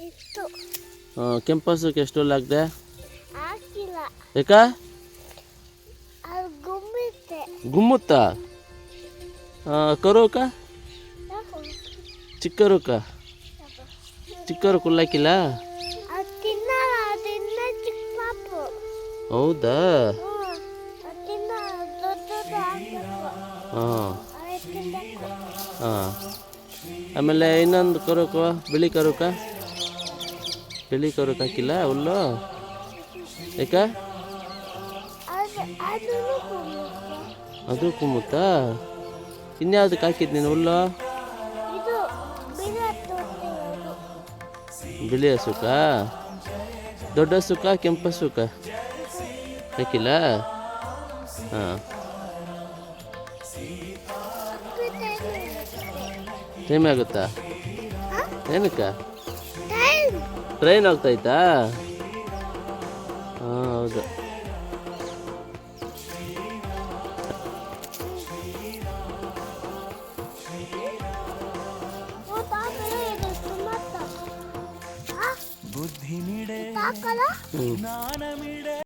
ಇತ್ತು ಕೆಂಪಸಕ್ಕೆ ಎಷ್ಟು ಹಾಕ್ದೆ ಹಾಕಿಲ್ಲ. ಯಾಕ ಗುಮ್ಮುತ್ತೆ. ಗುಮ್ಮಿತ್ತೆ? ಕರುಕ ಚಿಕ್ಕರುಕ ಚಿಕ್ಕರು ಕುಲ್ಲಾಕಿಲ್ಲ ಹೌದಾ? ಹಾಂ. ಹಾಂ. ಆಮೇಲೆ ಇನ್ನೊಂದು ಕರುಕ ಬಿಳಿ ಕರುಕ ಬಿಳಿ ಕವರಕ್ಕೆ ಹಾಕಿಲ್ಲ ಹುಲ್ಲು? ಯಾಕ? ಅದು ಕುಮ್ಮುತ್ತಾ ಇನ್ಯಾವ್ದಕ್ಕೆ ಹಾಕಿದ್ ನೀನು ಹುಲ್ಲು? ಬಿಳಿ ಹಸುಕ? ದೊಡ್ಡ ಹಸುಕ ಕೆಂಪು ಹಸುಕ? ಹಾಕಿಲ್ಲ? ಹಾಂ. ಟೈಮ್ ಆಗುತ್ತಾ? ಏನಕ್ಕ? ಟ್ರೈನ್ ಹೋಗ್ತೈತಾ ಹಾಂ ಹೌದು. ಬುದ್ಧಿ